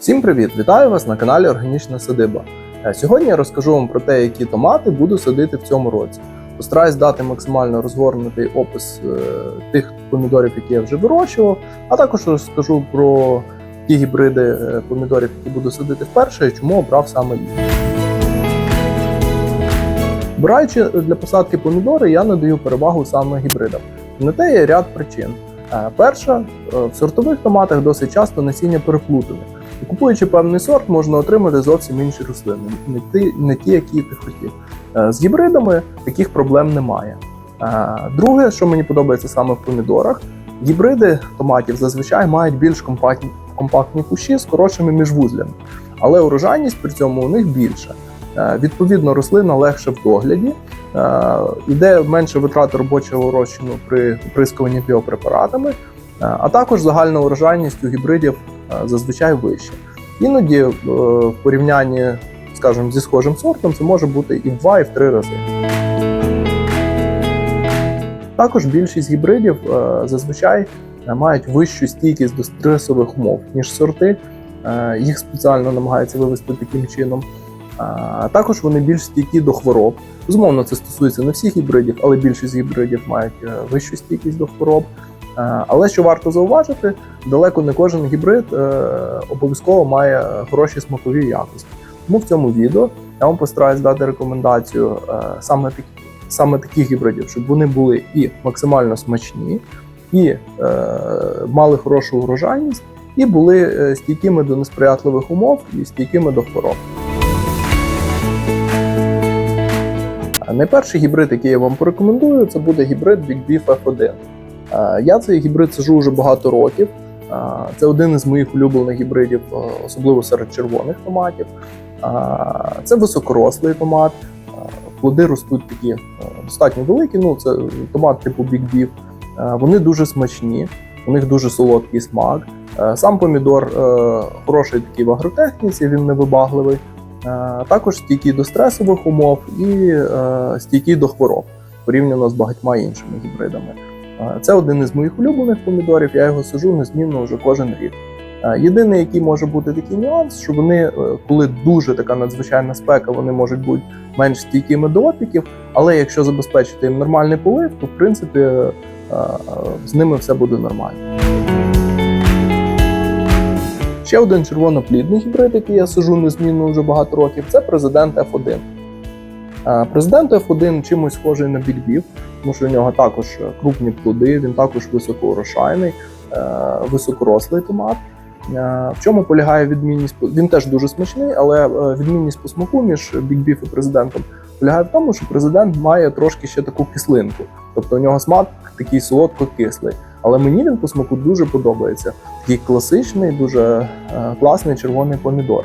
Всім привіт! Вітаю вас на каналі Органічна Садиба. Е, Сьогодні я розкажу вам про те, які томати буду садити в цьому році. Постараюсь дати максимально розгорнутий опис е, тих помідорів, які я вже вирощував, а також розкажу про ті гібриди е, помідорів, які буду садити вперше, і чому обрав саме їх. Обираючи для посадки помідори, я надаю перевагу саме гібридам. На те є ряд причин. Перша, в сортових томатах досить часто насіння переплутане. Купуючи певний сорт, можна отримати зовсім інші рослини, не ті, не ті які ти хотів. Е, З гібридами таких проблем немає. Е, Друге, що мені подобається саме в помідорах, гібриди томатів зазвичай мають більш компактні, компактні кущі з коротшими міжвузлями, але урожайність при цьому у них більша. Е, Відповідно, рослина легше в догляді, йде менше витрати робочого розчину при оприскуванні біопрепаратами, а також загальна урожайність у гібридів е, зазвичай вища. Іноді е, в порівнянні, скажімо, зі схожим сортом це може бути і в два, і в три рази. Також більшість гібридів е, зазвичай е, мають вищу стійкість до стресових умов, ніж сорти. Е, Їх спеціально намагаються вивести таким чином. Також вони більш стійкі до хвороб. Безумовно, це стосується не всіх гібридів, але більшість гібридів мають е, вищу стійкість до хвороб. Е, Але що варто зауважити, далеко не кожен гібрид е, обов'язково має хороші смакові якості. Тому в цьому відео я вам постараюсь дати рекомендацію е, саме такі, саме таких гібридів, щоб вони були і максимально смачні, і е, мали хорошу урожайність, і були стійкими до несприятливих умов і стійкими до хвороб. Найперший гібрид, який я вам порекомендую, це буде гібрид Big Beef F1. Е, Я цей гібрид сажу вже багато років. Е, Це один із моїх улюблених гібридів, е, особливо серед червоних томатів. Це високорослий томат. Плоди ростуть такі достатньо великі. Ну, це томат типу. Е, Вони дуже смачні, у них дуже солодкий смак. Сам помідор хороший такий в агротехніці, він невибагливий. Також стійкий до стресових умов і стійкий до хвороб порівняно з багатьма іншими гібридами. Це один із моїх улюблених помідорів. Я його сажу незмінно вже кожен рік. Єдиний, який може бути такий нюанс, що вони, е, коли дуже така надзвичайна спека, вони можуть бути менш стійкими до опіків. Але якщо забезпечити їм нормальний полив, то в принципі е, е, з ними все буде нормально. Ще один червоноплідний гібрид, який я сажу незмінно вже багато років, це президент F1. Е, Президент F1 чимось схожий на Beef, тому що у нього також крупні плоди, він також високоурошайний, е, високорослий томат. Е, В чому полягає відмінність? Він теж дуже смачний, але е, відмінність по смаку між Beef і президентом полягає в тому, що президент має трошки ще таку кислинку. Тобто у нього смак такий солодко-кислий. Але мені він по смаку дуже подобається. Такий класичний, дуже класний червоний помідор.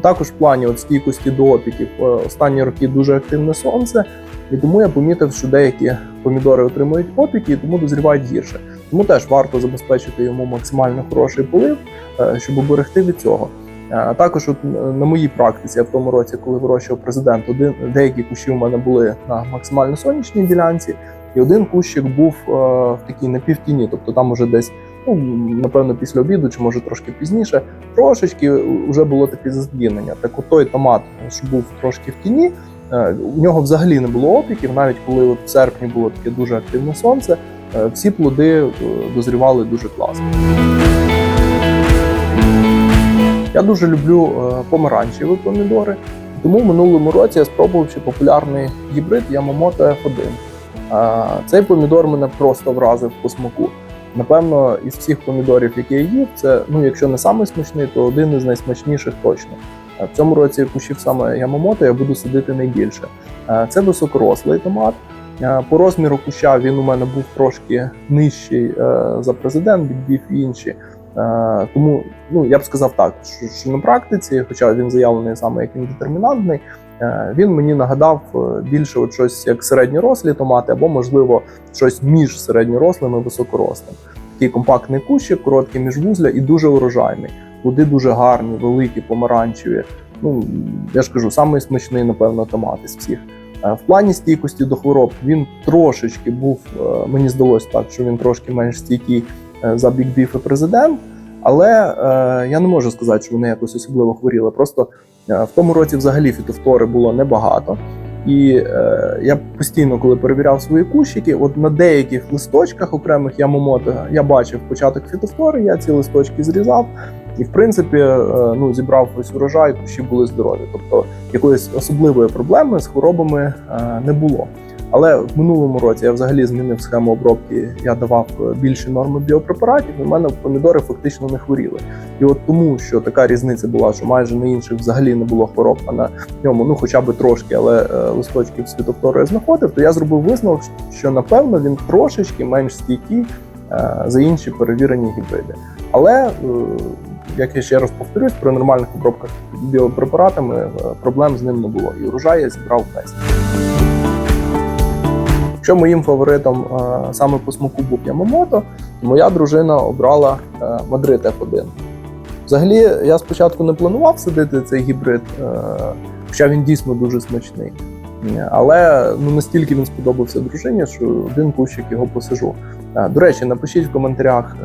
Також в плані от стійкості до опіків е, останні роки дуже активне сонце, і тому я помітив, що деякі помідори отримують опіки, і тому дозрівають гірше. Тому теж варто забезпечити йому максимально хороший полив, е, щоб оберегти від цього. Е, Також, от на моїй практиці, я в тому році, коли вирощував президент, один деякі кущі у мене були на максимально сонячній ділянці, і один кущик був в такій напівтіні, тобто там уже десь, ну напевно, після обіду, чи може трошки пізніше, трошечки вже було таке заздінення. Так от той томат, що був трошки в тіні, е, у нього взагалі не було опіків, навіть коли от в серпні було таке дуже активне сонце, е, всі плоди е, дозрівали дуже класно. Я дуже люблю помаранчеві помідори, тому в минулому році я спробував ще популярний гібрид Yamamoto F1. Е, Цей помідор мене просто вразив по смаку. Напевно, із всіх помідорів, які я їв, це, ну, якщо не самий смачний, то один із найсмачніших точно. Е, В цьому році кущів саме Yamamoto я буду садити найбільше. Е, Це високорослий томат. Е, По розміру куща він у мене був трошки нижчий за президент, Big інші. Тому ну, я б сказав так, що, що на практиці, хоча він заявлений саме як індетермінантний, він мені нагадав е, більше от щось як середньорослі томати, або, можливо, щось між середньорослим і високорослим. Такий компактний кущик, короткий міжвузля і дуже урожайний. Плоди дуже гарні, великі, помаранчеві. Ну, я ж кажу, самий смачний, напевно, томат із всіх. Е, В плані стійкості до хвороб він трошечки був, е, мені здалося так, що він трошки менш стійкий е, за Big і президент. Але е, я не можу сказати, що вони якось особливо хворіли. Просто е, в тому році взагалі фітофтори було небагато. І е, я постійно, коли перевіряв свої кущики, от на деяких листочках окремих ямомото я бачив початок фітофтори, я ці листочки зрізав. І в принципі, е, ну зібрав ось урожай, кущі були здорові. Тобто якоїсь особливої проблеми з хворобами е, не було. Але в минулому році я взагалі змінив схему обробки. Я давав е, більші норми біопрепаратів. і в мене помідори фактично не хворіли. І от тому, що така різниця була, що майже на інших взагалі не було хвороб, а на ньому ну хоча б трошки, але е, листочків світофтору я знаходив, то я зробив висновок, що напевно він трошечки менш стійкий е, за інші перевірені гібриди. Але як я ще раз повторюсь, при нормальних обробках біопрепаратами проблем з ним не було. І урожай я зібрав весь. Якщо моїм фаворитом е, саме по смаку був Ямамото, то моя дружина обрала е, Мадрид F1. Взагалі, я спочатку не планував садити цей гібрид, е, хоча він дійсно дуже смачний. Але ну, настільки він сподобався дружині, що один кущик його посажу. До речі, напишіть в коментарях,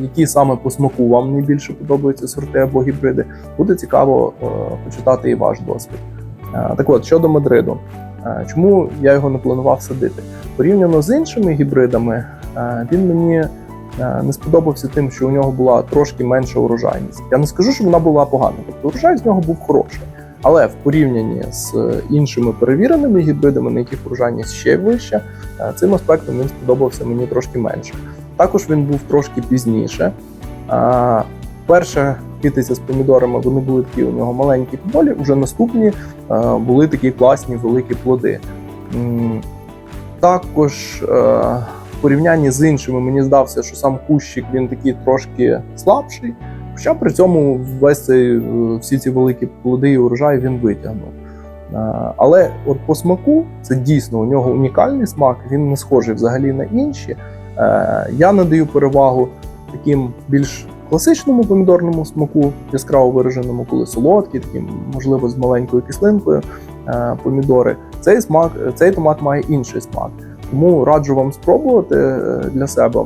які саме по смаку вам найбільше подобаються сорти або гібриди. Буде цікаво почитати і ваш досвід. Так от, щодо Мадриду, чому я його не планував садити? Порівняно з іншими гібридами, е, він мені е, не сподобався тим, що у нього була трошки менша урожайність. Я не скажу, що вона була погана, тобто урожай з нього був хороший. Але в порівнянні з іншими перевіреними гібридами, на яких урожайність ще вища, е, цим аспектом він сподобався мені трошки менше. Також він був трошки пізніше. А, Перша з помідорами вони були такі у нього маленькі поболі, вже наступні е, були такі класні великі плоди. Також е, в порівнянні з іншими мені здався, що сам кущик він такий трошки слабший. Хоча при цьому весь цей, е, всі ці великі плоди і урожай він витягнув. Але от по смаку це дійсно у нього унікальний смак, він не схожий взагалі на інші. Я надаю перевагу таким більш класичному помідорному смаку, яскраво вираженому, коли солодкі, такі, можливо, з маленькою кислинкою е, помідори. Цей смак, цей томат має інший смак. Тому раджу вам спробувати е, для себе.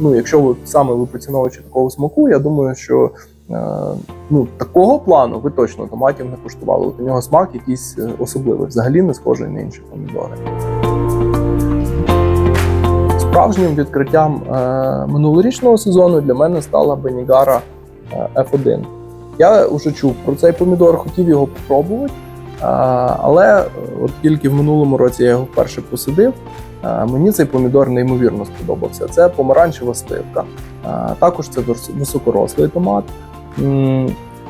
Ну, якщо ви саме ви поціновувачі такого смаку, я думаю, що е, ну, такого плану ви точно томатів не куштували. От у нього смак якийсь е, особливий, взагалі не схожий на інші помідори. Справжнім відкриттям е, минулорічного сезону для мене стала Бенігара е, F1. Я вже чув про цей помідор, хотів його спробувати, е, але от тільки в минулому році я його вперше посадив. Е, Мені цей помідор неймовірно сподобався. Це помаранчева сливка. Е, Також це високорослий томат.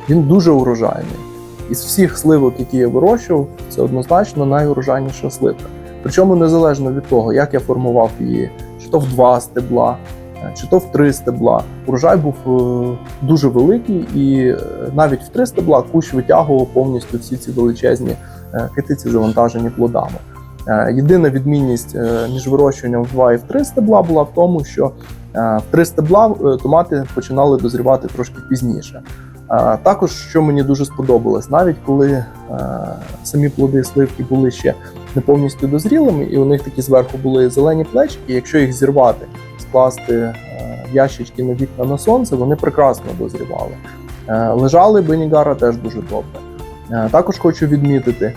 Він дуже урожайний. Із всіх сливок, які я вирощував, це однозначно найурожайніша сливка. Причому незалежно від того, як я формував її, чи то в два стебла, е, чи то в три стебла. Урожай був е, дуже великий, і е, навіть в три стебла кущ витягував повністю всі ці величезні китиці, завантажені плодами. Єдина відмінність між вирощуванням в два і в три стебла була в тому, що в три стебла томати починали дозрівати трошки пізніше. Також, що мені дуже сподобалось, навіть коли е, самі плоди сливки були ще не повністю дозрілими, і у них такі зверху були зелені плечики. Якщо їх зірвати, скласти е, ящички на вікна на сонце, вони прекрасно дозрівали. Е, Лежали бенігара теж дуже добре. Також хочу відмітити,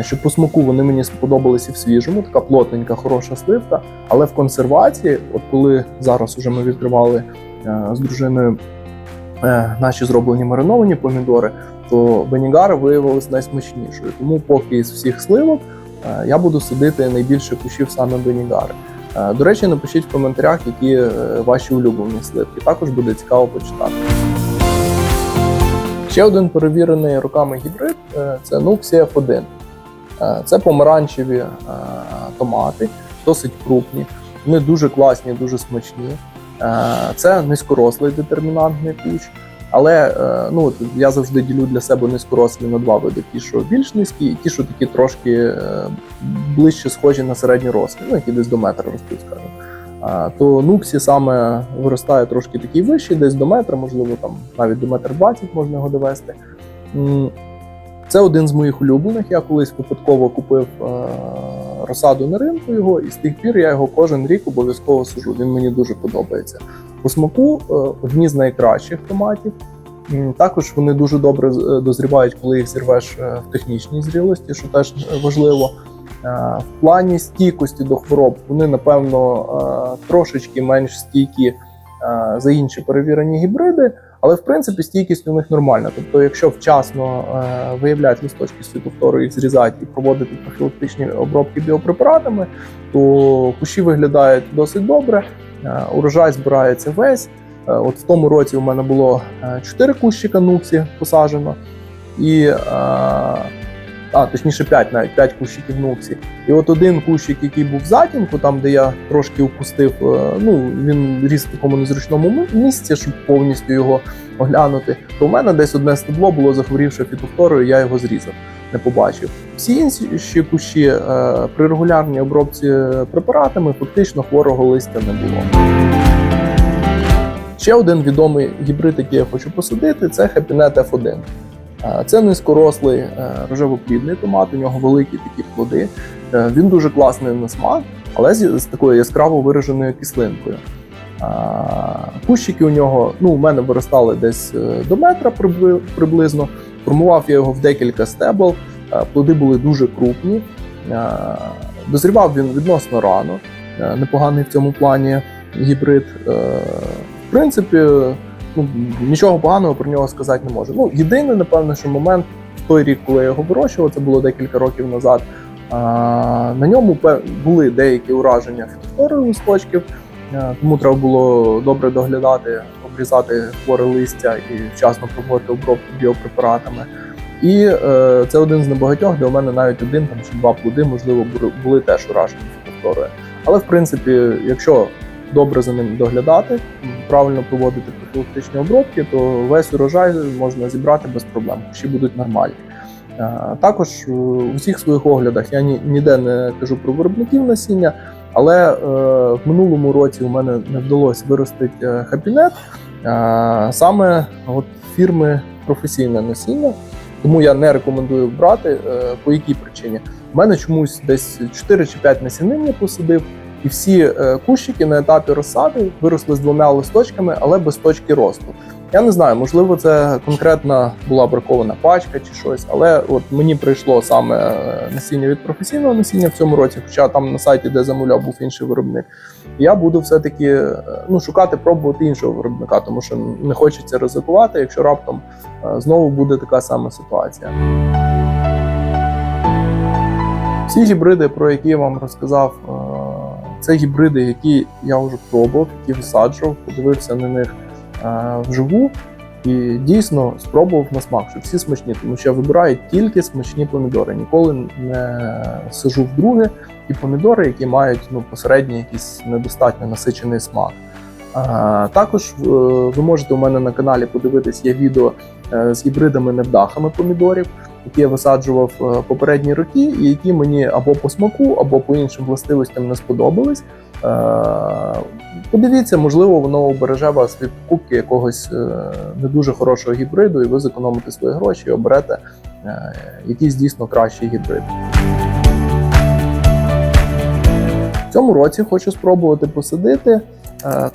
що по смаку вони мені сподобалися в свіжому, така плотненька, хороша сливка. Але в консервації, от коли зараз уже ми відкривали з дружиною наші зроблені мариновані помідори, то бенігара виявилась найсмачнішою. Тому поки із всіх сливок е, я буду садити найбільше кущів саме бенігари. Е, До речі, напишіть в коментарях, які е, ваші улюблені сливки. Також буде цікаво почитати. Ще один перевірений роками гібрид е, це Nuxia F1. Е, Це помаранчеві е, томати, досить крупні. Вони дуже класні, дуже смачні. Е, Це низькорослий детермінантний кущ. Але е, ну, я завжди ділю для себе низькорослі на два види: ті, що більш низькі, і ті, що такі трошки е, ближче схожі на середні рослі, ну, які десь до метра ростуть, скажімо. То нуксі саме виростає трошки такий вищий, десь до метра, можливо, там навіть до метра двадцять можна його довести. Це один з моїх улюблених. Я колись випадково купив розсаду на ринку його, і з тих пір я його кожен рік обов'язково сажу. Він мені дуже подобається. По смаку е, одні з найкращих томатів. Також вони дуже добре е, дозрівають, коли їх зірвеш е, в технічній зрілості, що теж важливо. В плані стійкості до хвороб вони, напевно, трошечки менш стійкі за інші перевірені гібриди, але в принципі стійкість у них нормальна. Тобто, якщо вчасно е, виявляти листочки світофтору і зрізати і проводити профілактичні обробки біопрепаратами, то кущі виглядають досить добре. Е, Урожай збирається весь. Е, От в тому році у мене було 4 кущика нуксі посаджено, і а, точніше 5 навіть 5 кущиків нуксі. І от один кущик, який був в затінку, там де я трошки упустив, е, ну він ріс в такому незручному місці, щоб повністю його оглянути. То у мене десь одне стебло було захворівши фітофторою, я його зрізав, не побачив. Всі інші кущі е, при регулярній обробці препаратами фактично хворого листя не було. Ще один відомий гібрид, який я хочу посадити, це Happynet F1. Е, Це низькорослий е, рожевоплідний томат, у нього великі такі плоди. Е, Він дуже класний на смак, але з, такою яскраво вираженою кислинкою. Е, Кущики у нього ну, у мене виростали десь е, до метра приблизно. Формував я його в декілька стебл. Е, Плоди були дуже крупні. Е, Дозрівав він відносно рано. Е, Непоганий в цьому плані гібрид. Е, В принципі, ну, нічого поганого про нього сказати не можу. Ну, єдиний, напевно, що момент в той рік, коли я його вирощував, це було декілька років назад. На ньому були деякі ураження фітофтори листочків, тому треба було добре доглядати, обрізати хворе листя і вчасно проводити обробку біопрепаратами. І е, це один з небагатьох, де у мене навіть один там чи два плоди, можливо, були теж уражені фітофторою. Але в принципі, якщо добре за ним доглядати, правильно проводити профілактичні обробки, то весь урожай можна зібрати без проблем, кущі будуть нормальні. Е, Також е, у всіх своїх оглядах я ніде не кажу про виробників насіння, але е, в минулому році у мене не вдалося виростити е, хапінет е, саме от фірми професійне насіння. Тому я не рекомендую брати. Е, По якій причині? У мене чомусь десь 4 чи 5 насінин я посадив, і всі е, кущики на етапі розсади виросли з двома листочками, але без точки росту. Я не знаю, можливо, це конкретна була бракована пачка чи щось, але от мені прийшло саме е, насіння від професійного насіння в цьому році, хоча там на сайті, де замовляв, був інший виробник. Я буду все-таки е, ну, шукати, пробувати іншого виробника, тому що не хочеться ризикувати, якщо раптом знову буде така сама ситуація. Всі гібриди, про які я вам розказав, це гібриди, які я вже пробував, які висаджував, подивився на них е, вживу і дійсно спробував на смак, що всі смачні, тому що я вибираю тільки смачні помідори. Ніколи не сижу вдруге і помідори, які мають ну, посередній якийсь недостатньо насичений смак. А, також е, ви можете у мене на каналі подивитись є відео е, з гібридами-невдахами помідорів, які я висаджував е, попередні роки, і які мені або по смаку, або по іншим властивостям не сподобались. Е, Подивіться, можливо, воно убереже вас від покупки якогось е, не дуже хорошого гібриду, і ви зекономите свої гроші і оберете якийсь дійсно кращий гібрид. В цьому році хочу спробувати посадити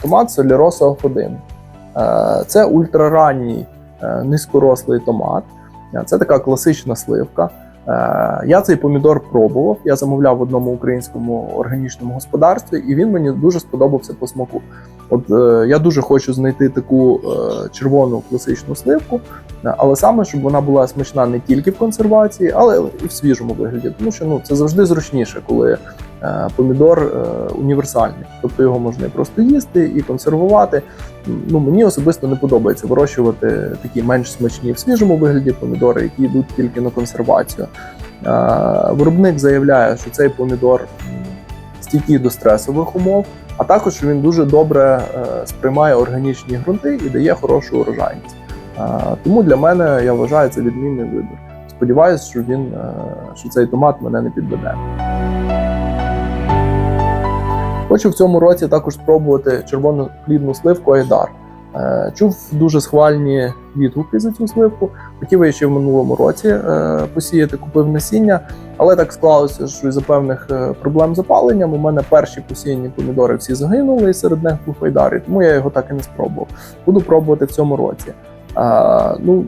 томат Соліроса F1. Е, Це ультраранній низькорослий томат. Е, Це така класична сливка. Е, Я цей помідор пробував. Я замовляв в одному українському органічному господарстві, і він мені дуже сподобався по смаку. От е, я дуже хочу знайти таку червону класичну сливку, але саме щоб вона була смачна не тільки в консервації, але і в свіжому вигляді. Тому що ну це завжди зручніше, коли помідор е, універсальний. Тобто його можна і просто їсти і консервувати. Ну мені особисто не подобається вирощувати такі менш смачні в свіжому вигляді помідори, які йдуть тільки на консервацію. Е, Виробник заявляє, що цей помідор стійкий до стресових умов, а також він дуже добре е, сприймає органічні ґрунти і дає хорошу урожайність. Е, Тому для мене я вважаю це відмінний вибір. Сподіваюсь, що він е, що цей томат мене не підведе. Хочу в цьому році також спробувати червону плідну сливку Айдар. Е, Чув дуже схвальні відгуки за цю сливку. Хотів я ще в минулому році е, посіяти, купив насіння. Але так склалося, що із-за певних е, проблем з запаленням у мене перші посіяні помідори всі загинули, і серед них був файдарі, тому я його так і не спробував. Буду пробувати в цьому році. Ну,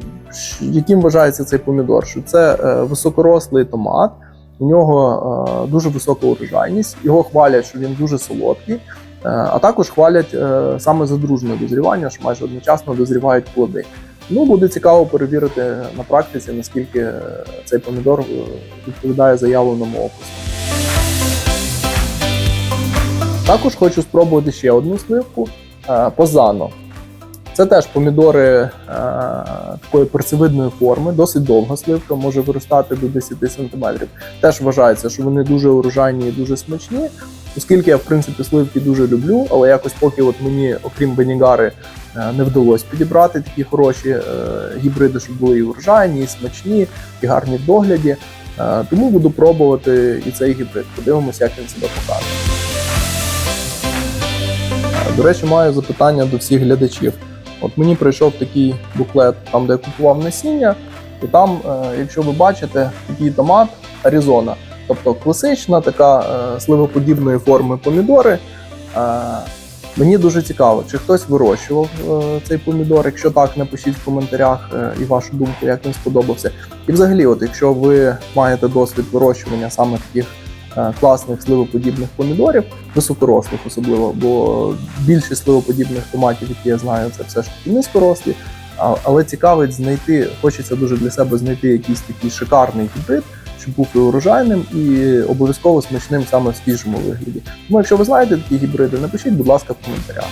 яким вважається цей помідор? Що це високорослий томат, у нього е, дуже висока урожайність, його хвалять, що він дуже солодкий, е, а також хвалять е, саме задружне дозрівання, що майже одночасно дозрівають плоди. Ну, буде цікаво перевірити на практиці, наскільки цей помідор відповідає заявленому опису. Також хочу спробувати ще одну сливку позано. Це теж помідори е, такої перцевидної форми, досить довга сливка, може виростати до 10 см. Теж вважається, що вони дуже урожайні і дуже смачні. Оскільки я, в принципі, сливки дуже люблю, але якось поки от мені, окрім Бенігари, е, не вдалося підібрати такі хороші е, гібриди, щоб були і урожайні, і смачні, і гарні в догляді. Тому буду пробувати і цей гібрид. Подивимося, як він себе покаже. До речі, маю запитання до всіх глядачів. От мені прийшов такий буклет, там де я купував насіння, і там, е, якщо ви бачите, такий томат Аризона. Тобто класична така е, сливоподібної форми помідори. Е, Мені дуже цікаво, чи хтось вирощував цей помідор. Якщо так, напишіть в коментарях і вашу думку, як він сподобався. І взагалі, от якщо ви маєте досвід вирощування саме таких класних сливоподібних помідорів, високорослих особливо, бо більшість сливоподібних томатів, які я знаю, це все ж таки низькорослі. Але цікавить знайти, хочеться дуже для себе знайти якийсь такий шикарний гібрид, щоб був і урожайним і обов'язково смачним саме в свіжому вигляді. Тому, якщо ви знаєте такі гібриди, напишіть, будь ласка, в коментарях.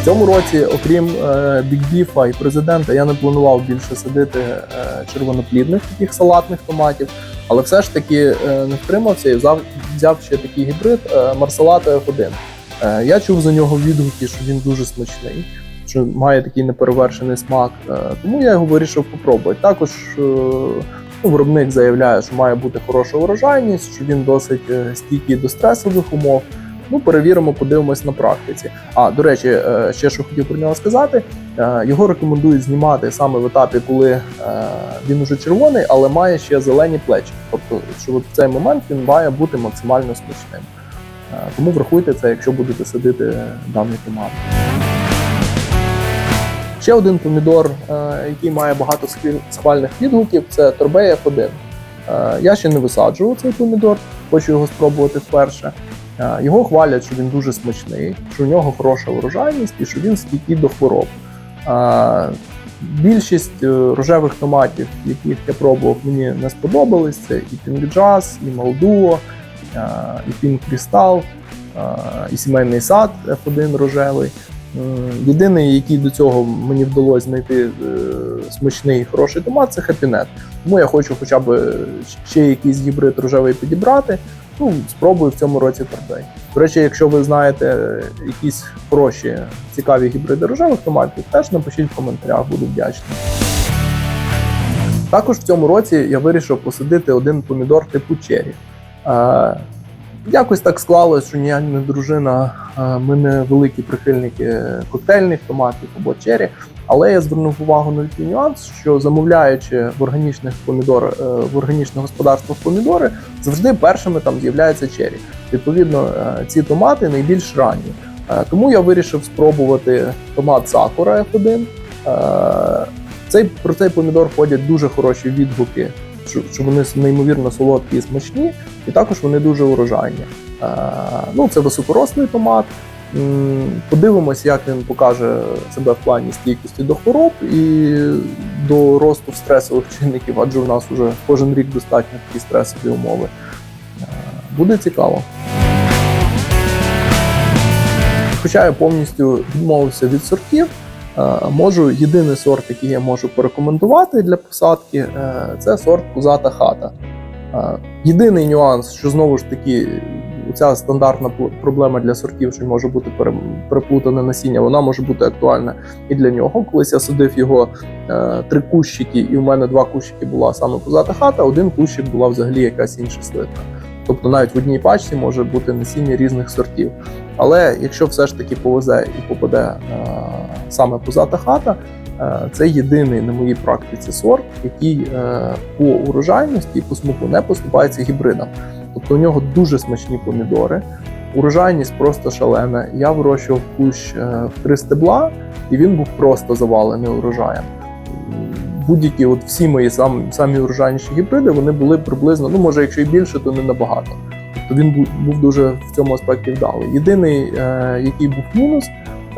В цьому році, окрім е, бікбіфа і президента, я не планував більше садити е, червоноплідних таких салатних томатів, але все ж таки е, не втримався і взяв, ще такий гібрид Марселата F1. Е, я чув за нього відгуки, що він дуже смачний, що має такий неперевершений смак. Е, тому я його вирішив попробувати. Також е, ну, виробник заявляє, що має бути хороша урожайність, що він досить е, стійкий до стресових умов. Ну, перевіримо, подивимось на практиці. А до речі, е, ще що хотів про нього сказати, е, його рекомендують знімати саме в етапі, коли е, він уже червоний, але має ще зелені плечі. Тобто, що в цей момент він має бути максимально смачним. Тому врахуйте це, якщо будете садити даний томат. Ще один помідор, який має багато схвальних відгуків, це Торбея F1. Е, Я ще не висаджував цей помідор, хочу його спробувати вперше. Е, Його хвалять, що він дуже смачний, що в нього хороша урожайність і що він стійкий до хвороб. Е, Більшість е, рожевих томатів, яких я пробував, мені не сподобались. Це і Пінгджаз, і Малдуо, і Пінг Крістал, і сімейний сад F1 рожевий. Єдиний, який до цього мені вдалося знайти смачний і хороший томат, це хепінет. Тому я хочу хоча б ще якийсь гібрид рожевий підібрати. Ну, спробую в цьому році торбей. До речі, якщо ви знаєте е, якісь хороші, цікаві гібриди рожевих томатів, теж напишіть в коментарях, буду вдячний. Також в цьому році я вирішив посадити один помідор типу чері. Е, якось так склалось, що ні я, ні дружина, е, ми не великі прихильники коктейльних томатів або чері. Але я звернув увагу на такий нюанс, що замовляючи в органічних помідор, е, в органічне господарство помідори, завжди першими там з'являється чері. Відповідно, е, ці томати найбільш ранні. Е, Тому я вирішив спробувати томат Сакура F1. Е, Цей, про цей помідор ходять дуже хороші відгуки, що, вони неймовірно солодкі і смачні, і також вони дуже урожайні. Ну, це високорослий томат. Подивимось, як він покаже себе в плані стійкості до хвороб і до росту стресових чинників, адже у нас вже кожен рік достатньо такі стресові умови. Е, Буде цікаво. Хоча я повністю відмовився від сортів, е, можу єдиний сорт, який я можу порекомендувати для посадки, е, це сорт Пузата хата. Єдиний нюанс, що знову ж таки, ця стандартна проблема для сортів, що може бути переплутане насіння, вона може бути актуальна і для нього. Колись я садив його е, три кущики, і в мене два кущики була саме позата хата, один кущик була взагалі якась інша сливка. Тобто навіть в одній пачці може бути насіння різних сортів. Але якщо все ж таки повезе і попаде е, саме позата хата, е, це єдиний на моїй практиці сорт, який по урожайності і по смаку не поступається гібридам. Тобто у нього дуже смачні помідори, урожайність просто шалена. Я вирощував кущ е, в три стебла, і він був просто завалений урожаєм. Будь-які, от всі мої самі, самі урожайніші гібриди, вони були приблизно, ну може, якщо і більше, то не набагато. Тобто він був, був дуже в цьому аспекті вдалий. Єдиний, е, який був мінус,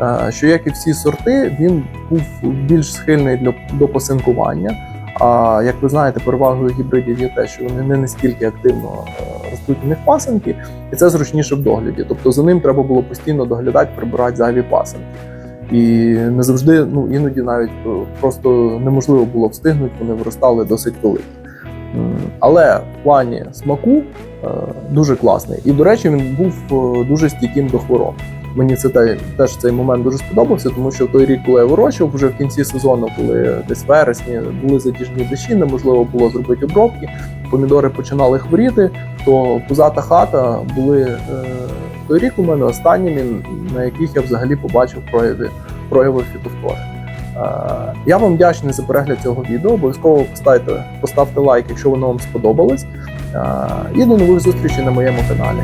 е, що як і всі сорти, він був більш схильний для, до посинкування. А як ви знаєте, перевагою гібридів є те, що вони не настільки активно е, ростуть у них пасинки, і це зручніше в догляді. Тобто за ним треба було постійно доглядати, прибирати зайві пасинки. І не завжди, ну іноді навіть е, просто неможливо було встигнути, вони виростали досить великі. Але в плані смаку е, дуже класний. І, до речі, він був дуже стійким до хвороб. Мені це теж цей момент дуже сподобався, тому що той рік, коли я вирощував, вже в кінці сезону, коли десь вересні були затяжні дощі, неможливо було зробити обробки, помідори починали хворіти, то позата хата були е, той рік у мене останніми, на яких я взагалі побачив прояви, прояви фітофтори. Е, Я вам вдячний за перегляд цього відео. Обов'язково поставте, поставте лайк, якщо воно вам сподобалось. Е, І до нових зустрічей на моєму каналі.